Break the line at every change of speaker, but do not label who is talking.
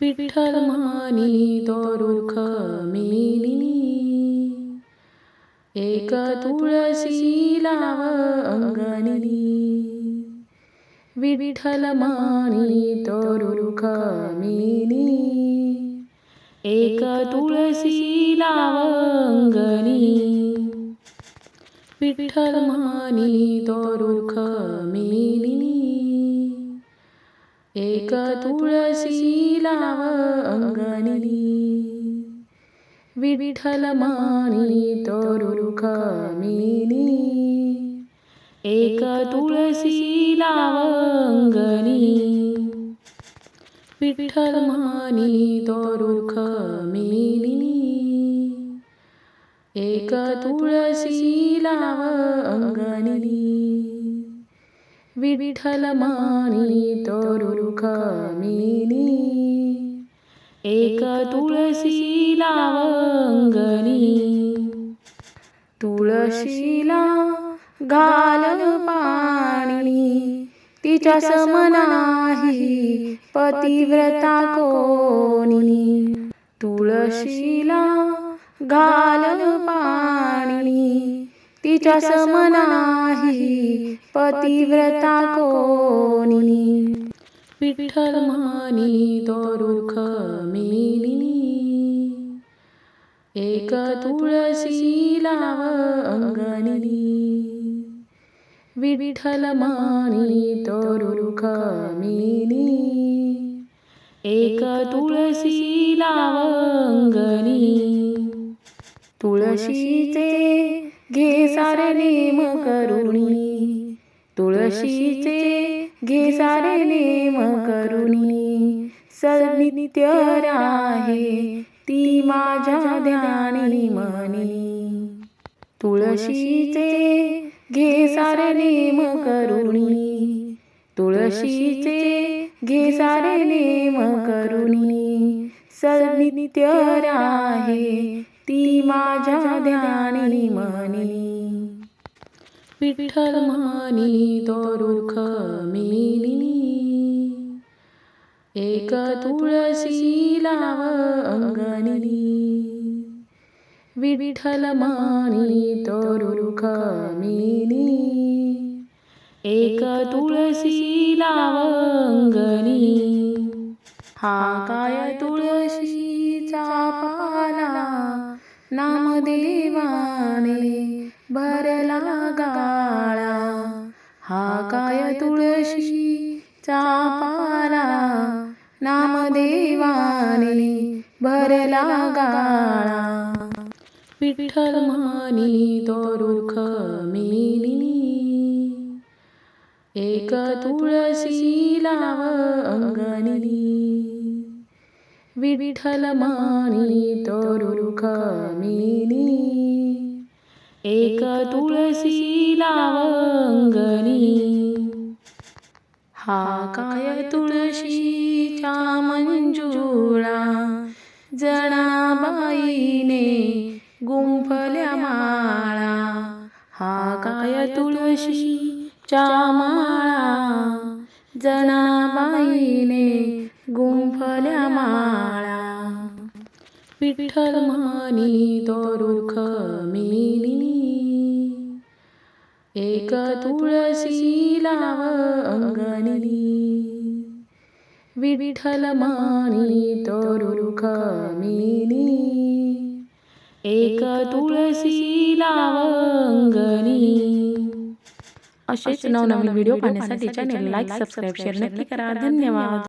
विठ्ठल मानी तो रुख मेलिनी एक तुळशी लाव अंगणी विठ्ठल मानी तो रुख मेलिनी एक तुळशी लाव अंगणी विठ्ठल मानी तो रुख मेलिनी एक तुळशी लाव अंगणी विठ्ठल मानी तो रुख एक तुळशी लाव अंगणी विठ्ठल मानी तो मिनी एक तुळशी लाव अंगणी विठ्ठल मानी तो एक तुळशी लाव तुळशीला घाल पाणी. तिच्या समनाही पतिव्रता कोणी. तुळशीला घाल तिच्या समनाही पतिव्रता कोणी. विठ्ठल मानी तो रुख मेलिनी एक तुळशी लाव अंगणी विठ्ठल मानी तो रुख मेलिनी एक तुळशी लाव अंगणी तुळशीचे घे सारे नेम करुणी. तुळशीचे घे सारे नेम करुणी. सनित्य राहे ती माझ्या ध्यानी मनी. तुळशीचे घे सारे नेम करुणी. तुळशीचे घे सारे नेम करुणी. सनित्य राहे ती माझ्या ध्यानी मनी विठ्ठल मानी तो रुख मेलिनी. एक तुळशी लाव अंगणी. विठ्ठल मानी तो रुख मेलिनी. एक तुळशी लाव अंगणी. हा काय तुळशी नामदेवाने भरला गाळा. हा काय तुळशीचा पाला नामदेवाने भरला गाळा. विठ्ठल मानी तो रुख मेलिनी एक तुळशी लाव अंगणी विठ्ठल मानी तो रुख मेलिनी एक तुळशी लावंगणी हा काय तुळशीच्या मंजुळा. जनाबाईने गुंफल्या माळा. हा काय तुळशीच्या माळा. जनाबाईने गुंफल्या माळा. विठ्ठल म्हणी तो रुख मी एक तुळसी लाव अंगणी विठ्ठल मानी तो मिनी एक तुळसी लाव अंगणी असेच नवनवीन व्हिडिओ पाहण्यासाठी चॅनेल लाईक सबस्क्राईब शेअर नक्की करा धन्यवाद